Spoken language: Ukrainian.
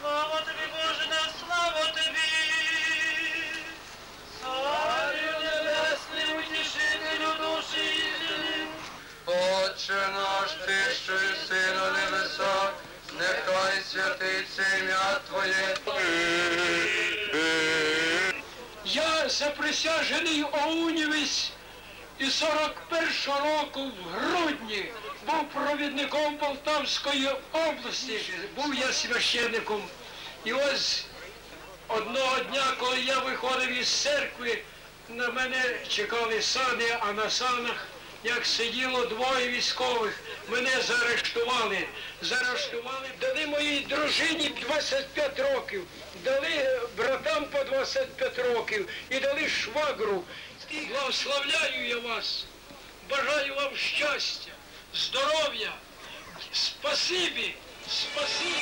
Слава тобі, Боже, на слава тобі! Царю небесний, утішителю душі істини! Отче наш, ти, що єси на небесах, нехай святиться ім'я Твоє. Я заприсяжений Оунівець і 41 року в грудні був провідником Полтавської області. Був я священником. І ось одного дня, коли я виходив із церкви, на мене чекали сани, а на санах, як сиділо двоє військових, мене заарештували. Заарештували, дали моїй дружині 25 років, дали братам по 25 років і дали швагру. Благословляю я вас, бажаю вам щастя, здоров'я, спасибі, спасибі.